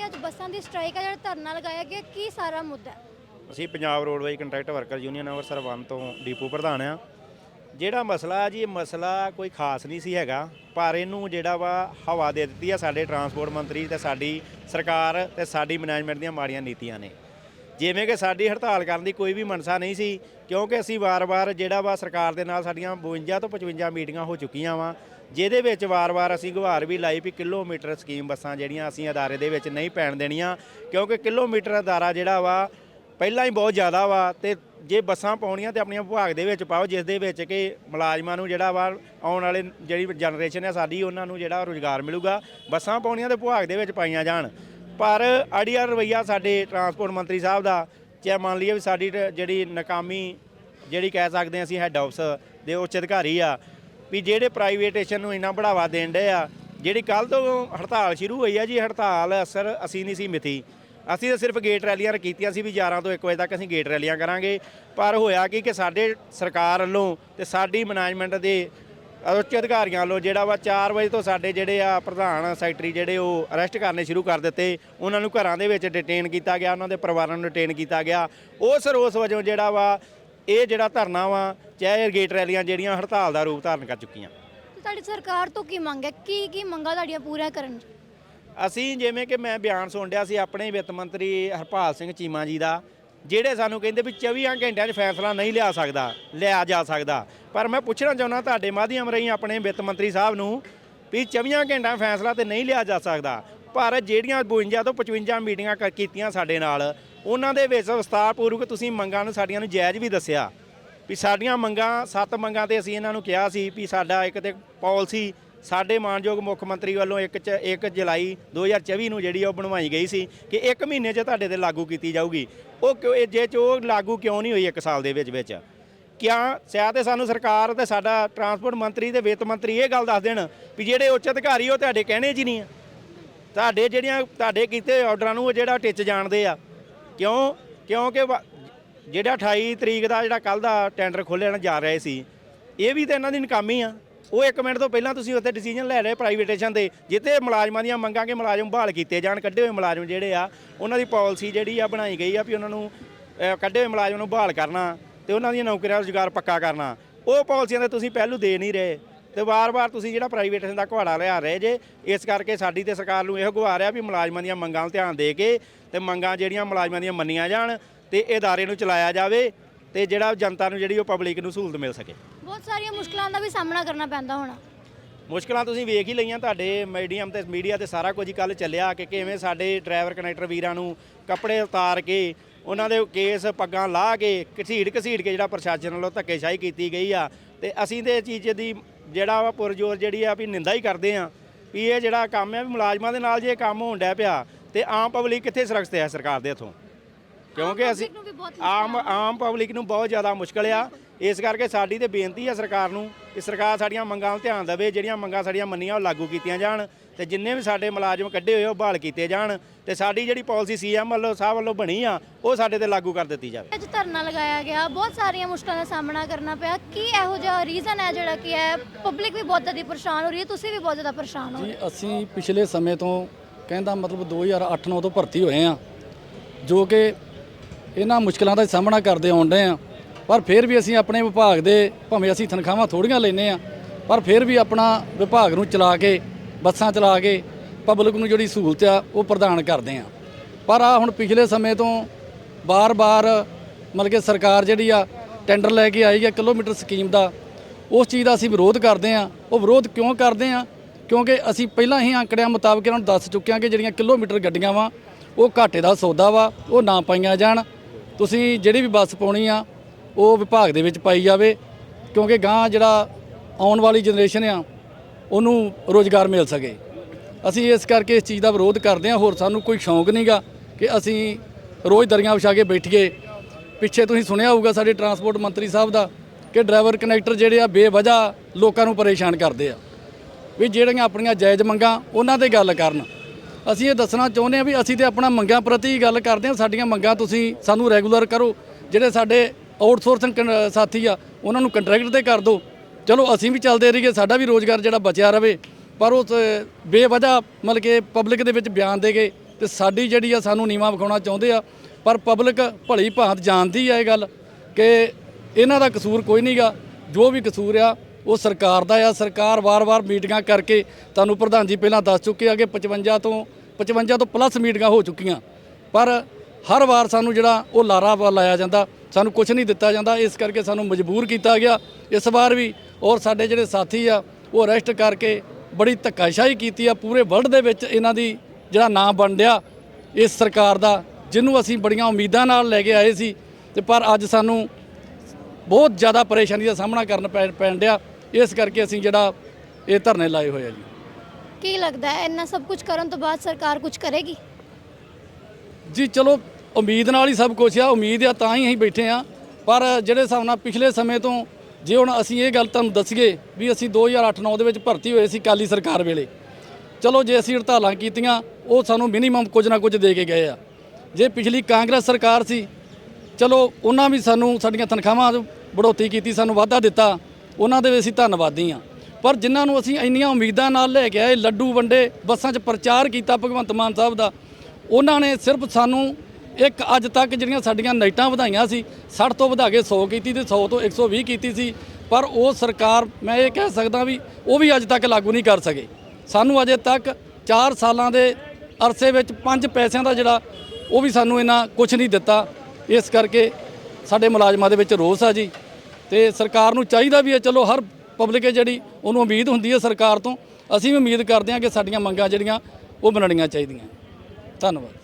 ਕਿ ਅੱਜ ਬੱਸਾਂ ਦੀ ਸਟ੍ਰਾਈਕ ਹੈ ਜਿਹੜਾ ਧਰਨਾ ਲਗਾਇਆ ਗਿਆ, ਕੀ ਸਾਰਾ ਮੁੱਦਾ ਹੈ? ਅਸੀਂ Punjab roadways contract worker union Amritsar 1 ਤੋਂ ਡੀਪੂ ਪ੍ਰਧਾਨ ਆ। ਜਿਹੜਾ ਮਸਲਾ ਜੀ, ਇਹ ਮਸਲਾ ਕੋਈ ਖਾਸ ਨਹੀਂ ਸੀ ਹੈਗਾ, ਪਰ ਇਹਨੂੰ ਜਿਹੜਾ ਵਾ ਹਵਾ ਦੇ ਦਿੱਤੀ ਆ ਸਾਡੇ ਟਰਾਂਸਪੋਰਟ ਮੰਤਰੀ ਤੇ ਸਾਡੀ ਸਰਕਾਰ ਤੇ ਸਾਡੀ ਮੈਨੇਜਮੈਂਟ ਦੀਆਂ ਮਾੜੀਆਂ ਨੀਤੀਆਂ ਨੇ। ਜਿਵੇਂ ਕਿ ਸਾਡੀ ਹੜਤਾਲ ਕਰਨ ਦੀ ਕੋਈ ਵੀ ਮਨਸਾ ਨਹੀਂ ਸੀ, ਕਿਉਂਕਿ ਅਸੀਂ ਵਾਰ-ਵਾਰ ਜਿਹੜਾ ਵਾ ਸਰਕਾਰ ਦੇ ਨਾਲ ਸਾਡੀਆਂ 52 ਤੋਂ 55 ਮੀਟਿੰਗਾਂ ਹੋ ਚੁੱਕੀਆਂ ਵਾ ਜਿਹਦੇ ਵਿੱਚ ਵਾਰ-ਵਾਰ ਅਸੀਂ ਗੁਹਾਰ ਵੀ ਲਾਈ ਵੀ ਕਿਲੋਮੀਟਰ ਸਕੀਮ ਬੱਸਾਂ ਜਿਹੜੀਆਂ ਅਸੀਂ ਅਦਾਰੇ ਦੇ ਵਿੱਚ ਨਹੀਂ ਪੈਣ ਦੇਣੀਆਂ, ਕਿਉਂਕਿ ਕਿਲੋਮੀਟਰ ਅਦਾਰਾ ਜਿਹੜਾ ਵਾ ਪਹਿਲਾਂ ਹੀ ਬਹੁਤ ਜ਼ਿਆਦਾ ਵਾ ਤੇ ਜੇ ਬੱਸਾਂ ਪਾਉਣੀਆਂ ਤੇ ਆਪਣੀਆਂ ਵਿਭਾਗ ਦੇ ਵਿੱਚ ਪਾਓ, ਜਿਸ ਦੇ ਵਿੱਚ ਕਿ ਮੁਲਾਜ਼ਮਾਂ ਨੂੰ ਜਿਹੜਾ ਵਾ ਆਉਣ ਵਾਲੇ ਜਿਹੜੀ ਜਨਰੇਸ਼ਨ ਹੈ ਸਾਡੀ, ਉਹਨਾਂ ਨੂੰ ਜਿਹੜਾ ਰੋਜ਼ਗਾਰ ਮਿਲੂਗਾ, ਬੱਸਾਂ ਪਾਉਣੀਆਂ ਤੇ ਵਿਭਾਗ ਦੇ ਵਿੱਚ ਪਾਈਆਂ ਜਾਣ। ਪਰ ਅੜੀਆ ਰਵਈਆ ਸਾਡੇ ਟਰਾਂਸਪੋਰਟ ਮੰਤਰੀ ਸਾਹਿਬ ਦਾ, ਚਾਹੇ ਮੰਨ ਲਈਏ ਵੀ ਸਾਡੀ ਟ- ਜਿਹੜੀ ਨਾਕਾਮੀ ਜਿਹੜੀ ਕਹਿ ਸਕਦੇ ਹਾਂ ਅਸੀਂ ਹੈੱਡ ਆਫਿਸ ਦੇ ਉੱਚ ਅਧਿਕਾਰੀ ਆ ਵੀ ਜਿਹੜੇ ਪ੍ਰਾਈਵੇਟੇਸ਼ਨ ਨੂੰ ਇੰਨਾ ਬੜਾਵਾ ਦੇਣ ਡਏ ਆ, ਜਿਹੜੀ ਕੱਲ ਤੋਂ ਹੜਤਾਲ ਸ਼ੁਰੂ ਹੋਈ ਆ ਜੀ, ਹੜਤਾਲ ਅਸਰ ਅਸੀਂ ਨਹੀਂ ਸੀ ਮਿਥੀ। ਅਸੀਂ ਤਾਂ ਸਿਰਫ ਗੇਟ ਰੈਲੀਆਂ ਕੀਤੀਆਂ ਸੀ ਵੀ 11 ਤੋਂ 1 ਵਜੇ ਤੱਕ ਅਸੀਂ ਗੇਟ ਰੈਲੀਆਂ ਕਰਾਂਗੇ। ਪਰ ਹੋਇਆ ਕੀ ਕਿ ਸਾਡੇ ਸਰਕਾਰ ਵੱਲੋਂ ਤੇ ਸਾਡੀ ਮੈਨੇਜਮੈਂਟ ਦੇ ਉੱਚ ਅਧਿਕਾਰੀਆਂ ਵੱਲੋਂ ਜਿਹੜਾ ਵਾ 4 ਵਜੇ ਤੋਂ ਸਾਡੇ ਜਿਹੜੇ ਆ ਪ੍ਰਧਾਨ ਸੈਕਟਰੀ ਜਿਹੜੇ ਉਹ ਅਰੈਸਟ ਕਰਨੇ ਸ਼ੁਰੂ ਕਰ ਦਿੱਤੇ। ਉਹਨਾਂ ਨੂੰ ਘਰਾਂ ਦੇ ਵਿੱਚ ਡਿਟੇਨ ਕੀਤਾ ਗਿਆ, ਉਹਨਾਂ ਦੇ ਪਰਿਵਾਰਾਂ ਨੂੰ ਡਿਟੇਨ ਕੀਤਾ ਗਿਆ। ਉਸ ਰੋਸ ਵਜੋਂ ਜਿਹੜਾ ਵਾ ਇਹ ਜਿਹੜਾ ਧਰਨਾ ਵਾ ਚਾਹੇ ਗੇਟ ਰੈਲੀਆਂ ਜਿਹੜੀਆਂ ਹੜਤਾਲ ਦਾ ਰੂਪ ਧਾਰਨ ਕਰ ਚੁੱਕੀਆਂ। ਤੁਹਾਡੀ ਸਰਕਾਰ ਤੋਂ ਕੀ ਮੰਗ ਹੈ? ਕੀ ਕੀ ਮੰਗਾਂ ਤੁਹਾਡੀਆਂ ਪੂਰੀਆਂ ਕਰਨ ਅਸੀਂ ਜਿਵੇਂ ਕਿ ਮੈਂ ਬਿਆਨ ਸੁਣ ਰਿਹਾ ਸੀ ਆਪਣੇ ਵਿੱਤ ਮੰਤਰੀ ਹਰਪਾਲ ਸਿੰਘ ਚੀਮਾ ਜੀ ਦਾ ਜਿਹੜੇ ਸਾਨੂੰ ਕਹਿੰਦੇ ਵੀ 24 ਘੰਟਿਆਂ 'ਚ ਫੈਸਲਾ ਨਹੀਂ ਲਿਆ ਸਕਦਾ ਲਿਆ ਜਾ ਸਕਦਾ। ਪਰ ਮੈਂ ਪੁੱਛਣਾ ਚਾਹੁੰਦਾ ਤੁਹਾਡੇ ਮਾਧਿਅਮ ਰਾਹੀਂ ਆਪਣੇ ਵਿੱਤ ਮੰਤਰੀ ਸਾਹਿਬ ਨੂੰ ਵੀ 24 ਘੰਟਿਆਂ ਫੈਸਲਾ ਤੇ ਨਹੀਂ ਲਿਆ ਜਾ ਸਕਦਾ ਪਰ ਜਿਹੜੀਆਂ 52 ਤੋਂ 55 ਮੀਟਿੰਗਾਂ ਕੀਤੀਆਂ ਸਾਡੇ ਨਾਲ ਉਹਨਾਂ ਦੇ ਵਿੱਚ ਵਿਸਤਾਰਪੂਰਵਕ ਤੁਸੀਂ ਮੰਗਾਂ ਨੂੰ ਸਾਡੀਆਂ ਨੂੰ ਜਾਇਜ਼ ਵੀ ਦੱਸਿਆ। ਵੀ ਸਾਡੀਆਂ ਮੰਗਾਂ, ਸੱਤ ਮੰਗਾਂ ਤੇ ਅਸੀਂ ਇਹਨਾਂ ਨੂੰ ਕਿਹਾ ਸੀ ਵੀ ਸਾਡਾ ਇੱਕ ਤੇ ਪਾਲਿਸੀ, ਸਾਡੇ ਮਾਨਯੋਗ ਮੁੱਖ ਮੰਤਰੀ ਵੱਲੋਂ 1 ਚ 1 ਜੁਲਾਈ 2024 ਨੂੰ ਜਿਹੜੀ ਉਹ ਬਣਵਾਈ ਗਈ ਸੀ ਕਿ 1 ਮਹੀਨੇ 'ਚ ਤੁਹਾਡੇ ਤੇ ਲਾਗੂ ਕੀਤੀ ਜਾਊਗੀ। ਉਹ ਕਿਉਂ, ਇਹ ਜੇ ਚ ਉਹ ਲਾਗੂ ਕਿਉਂ ਨਹੀਂ ਹੋਈ 1 ਸਾਲ ਦੇ ਵਿੱਚ ਵਿੱਚ? ਕਿਆ ਸਿਆ ਤੇ ਸਾਨੂੰ ਸਰਕਾਰ ਤੇ ਸਾਡਾ ਟਰਾਂਸਪੋਰਟ ਮੰਤਰੀ ਤੇ ਵਿੱਤ ਮੰਤਰੀ ਇਹ ਗੱਲ ਦੱਸ ਦੇਣ ਵੀ ਜਿਹੜੇ ਉੱਚ ਅਧਿਕਾਰੀ ਉਹ ਤੁਹਾਡੇ ਕਹਿਣੇ 'ਚ ਹੀ ਨਹੀਂ ਆ। ਤੁਹਾਡੇ ਜਿਹੜੀਆਂ, ਤੁਹਾਡੇ ਕੀਤੇ ਆਰਡਰਾਂ ਨੂੰ ਉਹ ਜਿਹੜਾ ਟਿੱਚ ਜਾਣਦੇ ਆ। ਕਿਉਂ ਕਿਉਂਕਿ ਵ ਜਿਹੜਾ 28 ਤਰੀਕ ਦਾ ਜਿਹੜਾ ਕੱਲ ਦਾ ਟੈਂਡਰ ਖੋਲ੍ਹਣ ਜਾ ਰਹੇ ਸੀ ਇਹ ਵੀ ਤਾਂ ਇਹਨਾਂ ਦੀ ਨਕਾਮੀ ਆ। ਉਹ 1 ਮਿੰਟ ਤੋਂ ਪਹਿਲਾਂ ਤੁਸੀਂ ਉੱਥੇ ਡਿਸੀਜਨ ਲੈ ਰਹੇ ਪ੍ਰਾਈਵੇਟੇਸ਼ਨ ਦੇ ਜਿੱਥੇ ਮੁਲਾਜ਼ਮਾਂ ਦੀਆਂ ਮੰਗਾਂ ਕਿ ਮੁਲਾਜ਼ਮ ਬਹਾਲ ਕੀਤੇ ਜਾਣ ਕੱਢੇ ਹੋਏ ਮੁਲਾਜ਼ਮ ਜਿਹੜੇ ਆ ਉਹਨਾਂ ਦੀ ਪਾਲਿਸੀ ਜਿਹੜੀ ਆ ਬਣਾਈ ਗਈ ਆ ਵੀ ਉਹਨਾਂ ਨੂੰ ਅਹ, ਕੱਢੇ ਹੋਏ ਮੁਲਾਜ਼ਮ ਨੂੰ ਬਹਾਲ ਕਰਨਾ ਤੇ ਉਹਨਾਂ ਦੀਆਂ ਨੌਕਰੀਆਂ ਰੁਜ਼ਗਾਰ ਪੱਕਾ ਕਰਨਾ। ਉਹ ਪਾਲਿਸੀਆਂ ਤੇ ਤੁਸੀਂ ਪਹਿਲੂ ਦੇ ਨਹੀਂ ਰਹੇ। ਤੇ ਵਾਰ-ਵਾਰ ਤੁਸੀਂ ਜਿਹੜਾ ਪ੍ਰਾਈਵੇਟੇਸ਼ਨ ਦਾ ਘੁਆੜਾ ਲਿਆ ਰਹੇ ਜੇ ਇਸ ਕਰਕੇ ਸਾਡੀ ਤੇ ਸਰਕਾਰ ਨੂੰ ਇਹੋ ਗੁਹਾਰ ਆ ਵੀ ਮੁਲਾਜ਼ਮਾਂ ਦੀਆਂ ਮੰਗਾਂ 'ਤੇ ਧਿਆਨ ਦੇ ਕੇ ਤੇ ਮੰਗਾਂ ਜਿਹੜੀਆਂ ਮੁਲਾਜ਼ਮਾਂ ਦੀਆਂ ਮੰਨੀਆਂ ਜਾਣ ਤੇ ਅਦਾਰੇ ਨੂੰ ਚਲਾਇਆ ਜਾਵੇ ਤੇ ਜਿਹੜਾ ਜਨਤਾ ਨੂੰ ਜਿਹੜੀ ਉਹ ਪਬਲਿਕ ਨੂੰ ਸਹੂਲਤ ਮਿਲ ਸਕੇ। ਬਹੁਤ ਸਾਰੀਆਂ ਮੁਸ਼ਕਲਾਂ ਦਾ ਵੀ ਸਾਹਮਣਾ ਕਰਨਾ ਪੈਂਦਾ ਹੋਣਾ। ਮੁਸ਼ਕਲਾਂ ਤੁਸੀਂ ਵੇਖ ਹੀ ਲਈਆਂ ਤੁਹਾਡੇ ਮੀਡੀਅਮ ਤੇ ਮੀਡੀਆ ਤੇ ਸਾਰਾ ਕੁਝ ਹੀ ਕੱਲ ਚੱਲਿਆ ਕਿ ਕਿਵੇਂ ਸਾਡੇ ਡਰਾਈਵਰ ਕਨੈਕਟਰ ਵੀਰਾਂ ਨੂੰ ਕੱਪੜੇ ਉਤਾਰ ਕੇ ਉਹਨਾਂ ਦੇ ਕੇਸ ਪੱਗਾਂ ਲਾਹ ਕੇ ਘਸੀੜ ਘਸੀੜ ਕੇ ਜਿਹੜਾ ਪ੍ਰਸ਼ਾਸਨ ਵੱਲੋਂ ਧੱਕੇਸ਼ਾਹੀ ਕੀਤੀ ਗਈ ਆ ਤੇ ਅਸੀਂ ਤੇ ਇਹ ਚੀਜ਼ ਦੀ ਜਿਹੜਾ ਵਾ ਪੁਰਜੋਰ ਜਿਹੜੀ ਆ ਵੀ ਨਿੰਦਾ ਹੀ ਕਰਦੇ ਆ ਵੀ ਇਹ ਜਿਹੜਾ ਕੰਮ ਹੈ ਵੀ ਮੁਲਾਜ਼ਮਾਂ ਦੇ ਨਾਲ ਜੇ ਕੰਮ ਹੋਣ ਡਿਆ ਪਿਆ ਤੇ ਆਮ ਪਬਲਿਕ ਕਿੱਥੇ ਸੁਰੱਖਿਅਤ ਹੈ ਸਰਕਾਰ ਦੇ ਹੱਥੋਂ? ਕਿਉਂਕਿ ਅਸੀਂ ਨੂੰ ਆਮ ਆਮ ਪਬਲਿਕ ਨੂੰ ਬਹੁਤ ਜ਼ਿਆਦਾ ਮੁਸ਼ਕਲ ਆ। ਇਸ ਕਰਕੇ ਸਾਡੀ ਤੇ ਬੇਨਤੀ ਆ ਸਰਕਾਰ ਨੂੰ ਕਿ ਸਰਕਾਰ ਸਾਡੀਆਂ ਮੰਗਾਂ 'ਤੇ ਧਿਆਨ ਦੇਵੇ ਜਿਹੜੀਆਂ ਮੰਗਾਂ ਸਾਡੀਆਂ ਮੰਨੀਆਂ ਉਹ ਲਾਗੂ ਕੀਤੀਆਂ ਜਾਣ। ਤੇ ਜਿੰਨੇ ਵੀ ਸਾਡੇ ਮੁਲਾਜ਼ਮ ਕੱਢੇ ਹੋਏ ਉਹ ਬਹਾਲ ਕੀਤੇ ਜਾਣ ਤੇ ਸਾਡੀ ਜਿਹੜੀ ਪਾਲਿਸੀ ਸੀਐਮ ਵੱਲੋਂ ਸਾਹਿਬ ਵੱਲੋਂ ਬਣੀ ਆ ਉਹ ਸਾਡੇ ਤੇ ਲਾਗੂ ਕਰ ਦਿੱਤੀ ਜਾਵੇ। ਅੱਜ ਧਰਨਾ ਲਗਾਇਆ ਗਿਆ। ਬਹੁਤ ਸਾਰੀਆਂ ਮੁਸ਼ਕਲਾਂ ਦਾ ਸਾਹਮਣਾ ਕਰਨਾ ਪਿਆ। ਕੀ ਇਹੋ ਜਿਹਾ ਰੀਜ਼ਨ ਹੈ ਜਿਹੜਾ ਕਿ ਹੈ ਪਬਲਿਕ ਵੀ ਬਹੁਤ ਜ਼ਿਆਦਾ ਪਰੇਸ਼ਾਨ ਹੋ ਰਹੀ ਹੈ? ਤੁਸੀਂ ਵੀ ਬਹੁਤ ਜ਼ਿਆਦਾ ਪਰੇਸ਼ਾਨ ਹੋ ਰਹੇ ਜੀ ਅਸੀਂ ਪਿਛਲੇ ਸਮੇਂ ਤੋਂ ਕਹਿੰਦਾ ਮਤਲਬ 2008-9 ਤੋਂ ਭਰਤੀ ਹੋਏ ਆ ਜੋ ਕਿ ਇਹਨਾਂ ਮੁਸ਼ਕਲਾਂ ਦਾ ਸਾਹਮਣਾ ਕਰਦੇ ਆਉਂਦੇ ਆ। ਪਰ ਫਿਰ ਵੀ ਅਸੀਂ ਆਪਣੇ ਵਿਭਾਗ ਦੇ ਭਾਵੇਂ ਅਸੀਂ ਤਨਖਾਹਾਂ ਥੋੜੀਆਂ ਲੈਨੇ ਆ ਪਰ ਫਿਰ ਵੀ ਆਪਣਾ ਵਿਭਾਗ ਨੂੰ ਚਲਾ ਕੇ ਬੱਸਾਂ ਚਲਾ ਕੇ ਪਬਲਿਕ ਨੂੰ ਜਿਹੜੀ ਸਹੂਲਤ ਆ, ਉਹ ਪ੍ਰਦਾਨ ਕਰਦੇ ਆ। ਪਰ ਆ ਹੁਣ ਪਿਛਲੇ ਸਮੇਂ ਤੋਂ ਬਾਰ-ਬਾਰ ਮਤਲਬ ਕਿ ਸਰਕਾਰ ਜਿਹੜੀ ਆ ਟੈਂਡਰ ਲੈ ਕੇ ਆਈ ਆ ਕਿਲੋਮੀਟਰ ਸਕੀਮ ਦਾ, ਉਸ ਚੀਜ਼ ਦਾ ਅਸੀਂ ਵਿਰੋਧ ਕਰਦੇ ਆ। ਉਹ ਵਿਰੋਧ ਕਿਉਂ ਕਰਦੇ ਆ? ਕਿਉਂਕਿ ਅਸੀਂ ਪਹਿਲਾਂ ਹੀ ਅੰਕੜਿਆਂ ਮੁਤਾਬਕ ਇਹਨਾਂ ਨੂੰ ਦੱਸ ਚੁੱਕੇ ਹਾਂ ਕਿ ਜਿਹੜੀਆਂ ਕਿਲੋਮੀਟਰ ਗੱਡੀਆਂ ਵਾ, ਉਹ ਘਾਟੇ ਦਾ ਸੌਦਾ ਵਾ, ਉਹ ਨਾ ਪਾਈਆਂ ਜਾਣ। ਤੁਸੀਂ ਜਿਹੜੀ ਵੀ ਬੱਸ ਪਾਉਣੀ ਆ, ਉਹ ਵਿਭਾਗ ਦੇ ਵਿੱਚ ਪਾਈ ਜਾਵੇ। ਕਿਉਂਕਿ ਗਾਂ ਜਿਹੜਾ ਆਉਣ ਵਾਲੀ ਜਨਰੇਸ਼ਨ ਆ ਉਹਨੂੰ ਰੋਜ਼ਗਾਰ ਮਿਲ ਸਕੇ। ਅਸੀਂ ਇਸ ਕਰਕੇ ਇਸ ਚੀਜ਼ ਦਾ ਵਿਰੋਧ ਕਰਦੇ ਹਾਂ। ਹੋਰ ਸਾਨੂੰ ਕੋਈ ਸ਼ੌਂਕ ਨਹੀਂਗਾ ਕਿ ਅਸੀਂ ਰੋਜ਼ ਦਰੀਆਂ ਵਿਛਾ ਕੇ ਬੈਠੀਏ। ਪਿੱਛੇ ਤੁਸੀਂ ਸੁਣਿਆ ਹੋਊਗਾ ਸਾਡੇ ਟਰਾਂਸਪੋਰਟ ਮੰਤਰੀ ਸਾਹਿਬ ਦਾ ਕਿ ਡਰਾਈਵਰ ਕਨੈਕਟਰ ਜਿਹੜੇ ਆ ਬੇਵਜ੍ਹਾ ਲੋਕਾਂ ਨੂੰ ਪਰੇਸ਼ਾਨ ਕਰਦੇ ਆ। ਵੀ ਜਿਹੜੀਆਂ ਆਪਣੀਆਂ ਜਾਇਜ਼ ਮੰਗਾਂ ਉਹਨਾਂ ਤੇ ਗੱਲ ਕਰਨ। ਅਸੀਂ ਇਹ ਦੱਸਣਾ ਚਾਹੁੰਦੇ ਹਾਂ ਵੀ ਅਸੀਂ ਤੇ ਆਪਣਾ ਮੰਗਾਂ ਪ੍ਰਤੀ ਗੱਲ ਕਰਦੇ ਹਾਂ। ਸਾਡੀਆਂ ਮੰਗਾਂ ਤੁਸੀਂ ਸਾਨੂੰ ਰੈਗੂਲਰ ਕਰੋ। ਜਿਹੜੇ ਸਾਡੇ ਆਊਟਸੋਰਸਿੰਗ ਕਨ- ਸਾਥੀ ਆ, ਉਹਨਾਂ ਨੂੰ ਕੰਟਰੈਕਟ ਤੇ ਕਰ ਦਿਓ। ਚਲੋ ਅਸੀਂ ਵੀ ਚੱਲਦੇ ਰਹੀਏ, ਸਾਡਾ ਵੀ ਰੋਜ਼ਗਾਰ ਜਿਹੜਾ ਬਚਿਆ ਰਵੇ, ਪਰ ਉਹ ਬੇਵਜ੍ਹਾ ਮਤਲਬ ਕਿ ਪਬਲਿਕ ਦੇ ਵਿੱਚ ਬਿਆਨ ਦੇ ਗਏ ਤੇ ਸਾਡੀ ਜਿਹੜੀ ਆ ਸਾਨੂੰ ਨੀਵਾ ਵਿਖਾਉਣਾ ਚਾਹੁੰਦੇ ਆ, ਪਰ ਪਬਲਿਕ ਭਲੀ ਭਾਂਤ ਜਾਣਦੀ ਆ ਇਹ ਗੱਲ ਕਿ ਇਹਨਾਂ ਦਾ ਕਸੂਰ ਕੋਈ ਨਹੀਂਗਾ ਜੋ ਵੀ ਕਸੂਰ ਆ, ਉਹ ਸਰਕਾਰ ਦਾ ਆ, ਸਰਕਾਰ ਵਾਰ-ਵਾਰ ਮੀਟਿੰਗਾਂ ਕਰਕੇ ਤੁਹਾਨੂੰ ਪ੍ਰਧਾਨ ਜੀ ਪਹਿਲਾਂ ਦੱਸ ਚੁੱਕੇ ਆ ਕਿ 55 ਤੋਂ 55 ਤੋਂ ਪਲੱਸ ਮੀਟਿੰਗਾਂ ਹੋ ਚੁੱਕੀਆਂ, ਪਰ ਹਰ ਵਾਰ ਸਾਨੂੰ ਜਿਹੜਾ ਉਹ ਲਾਰਾ ਲਾਇਆ ਜਾਂਦਾ, ਸਾਨੂੰ ਕੁਝ ਨਹੀਂ ਦਿੱਤਾ ਜਾਂਦਾ, ਇਸ ਕਰਕੇ ਸਾਨੂੰ ਮਜਬੂਰ ਕੀਤਾ ਗਿਆ, ਇਸ ਵਾਰ ਵੀ ਔਰ ਸਾਡੇ ਜਿਹੜੇ ਸਾਥੀ ਆ ਉਹ ਅਰੈਸਟ ਕਰਕੇ ਬੜੀ ਧੱਕਾਸ਼ਾਹੀ ਕੀਤੀ ਆ ਪੂਰੇ ਵਰਲਡ ਦੇ ਵਿੱਚ ਇਹਨਾਂ ਦੀ ਜਿਹੜਾ ਨਾਂ ਬਣ ਡਿਆ ਇਸ ਸਰਕਾਰ ਦਾ ਜਿਹਨੂੰ ਅਸੀਂ ਬੜੀਆਂ ਉਮੀਦਾਂ ਨਾਲ ਲੈ ਕੇ ਆਏ ਸੀ। ਤੇ ਪਰ ਅੱਜ ਸਾਨੂੰ ਬਹੁਤ ਜ਼ਿਆਦਾ ਪਰੇਸ਼ਾਨੀ ਦਾ ਸਾਹਮਣਾ ਕਰਨ ਪੈਣ ਡਿਆ। ਇਸ ਕਰਕੇ ਅਸੀਂ ਜਿਹੜਾ ਇਹ ਧਰਨੇ ਲਾਏ ਹੋਏ ਆ ਜੀ। ਕੀ ਲੱਗਦਾ ਹੈ ਇੰਨਾ ਸਭ ਕੁਝ ਕਰਨ ਤੋਂ ਬਾਅਦ ਸਰਕਾਰ ਕੁਝ ਕਰੇਗੀ? ਜੀ ਚਲੋ ਉਮੀਦ ਨਾਲ ਹੀ ਸਭ ਕੁਝ ਆ ਉਮੀਦ ਆ ਤਾਂ ਹੀ ਅਸੀਂ ਬੈਠੇ ਆ। ਪਰ ਜਿਹੜੇ ਹਿਸਾਬ ਨਾਲ ਪਿਛਲੇ ਸਮੇਂ ਤੋਂ ਜੇ ਹੁਣ ਅਸੀਂ ਇਹ ਗੱਲ ਤੁਹਾਨੂੰ ਦੱਸੀਏ ਵੀ ਅਸੀਂ 2008-9 ਦੇ ਵਿੱਚ ਭਰਤੀ ਹੋਏ ਸੀ ਕਾਲੀ ਸਰਕਾਰ ਵੇਲੇ, ਚਲੋ ਜੇ ਅਸੀਂ ਹੜਤਾਲਾਂ ਕੀਤੀਆਂ, ਉਹ ਸਾਨੂੰ ਮਿਨੀਮਮ ਕੁਝ ਨਾ ਕੁਝ ਦੇ ਕੇ ਗਏ ਆ। ਜੇ ਪਿਛਲੀ ਕਾਂਗਰਸ ਸਰਕਾਰ ਸੀ, ਚਲੋ ਉਹਨਾਂ ਵੀ ਸਾਨੂੰ ਸਾਡੀਆਂ ਤਨਖਾਹਾਂ 'ਚ ਬੜੋਤੀ ਕੀਤੀ, ਸਾਨੂੰ ਵਾਧਾ ਦਿੱਤਾ, ਉਹਨਾਂ ਦੇ ਵੀ ਅਸੀਂ ਧੰਨਵਾਦੀ ਆ ਪਰ ਜਿਨ੍ਹਾਂ ਨੂੰ ਅਸੀਂ ਇੰਨੀਆਂ ਉਮੀਦਾਂ ਨਾਲ ਲੈ ਕੇ ਆਏ, ਲੱਡੂ ਵੰਡੇ, ਬੱਸਾਂ 'ਚ ਪ੍ਰਚਾਰ ਕੀਤਾ ਭਗਵੰਤ ਮਾਨ ਸਾਹਿਬ ਦਾ, ਉਹਨਾਂ ਨੇ ਸਿਰਫ ਸਾਨੂੰ ਇੱਕ ਅੱਜ ਤੱਕ ਜਿਹੜੀਆਂ ਸਾਡੀਆਂ ਨਾਈਟਾਂ ਵਧਾਈਆਂ ਸੀ 60 ਤੋਂ ਵਧਾ ਕੇ 100 ਕੀਤੀ ਤੇ 100 ਤੋਂ 120 ਕੀਤੀ ਸੀ, ਪਰ ਉਹ ਸਰਕਾਰ, ਮੈਂ ਇਹ ਕਹਿ ਸਕਦਾ ਵੀ ਉਹ ਵੀ ਅੱਜ ਤੱਕ ਲਾਗੂ ਨਹੀਂ ਕਰ ਸਕੇ। ਸਾਨੂੰ ਅਜੇ ਤੱਕ 4 ਸਾਲਾਂ ਦੇ ਅਰਸੇ ਵਿੱਚ 5 ਪੈਸਿਆਂ ਦਾ ਜਿਹੜਾ ਉਹ ਵੀ ਸਾਨੂੰ ਇਹਨਾਂ ਕੁਝ ਨਹੀਂ ਦਿੱਤਾ। ਇਸ ਕਰਕੇ ਸਾਡੇ ਮੁਲਾਜ਼ਮਾਂ ਦੇ ਵਿੱਚ ਰੋਸ ਆ ਜੀ ਤੇ ਸਰਕਾਰ ਨੂੰ ਚਾਹੀਦਾ ਵੀ ਹੈ ਚਲੋ ਹਰ ਪਬਲਿਕ ਹੈ ਜਿਹੜੀ ਉਹਨੂੰ ਉਮੀਦ ਹੁੰਦੀ ਹੈ ਸਰਕਾਰ ਤੋਂ। ਅਸੀਂ ਵੀ ਉਮੀਦ ਕਰਦੇ ਹਾਂ ਕਿ ਸਾਡੀਆਂ ਮੰਗਾਂ ਜਿਹੜੀਆਂ ਉਹ ਬਣਨੀਆਂ ਚਾਹੀਦੀਆਂ। ਧੰਨਵਾਦ।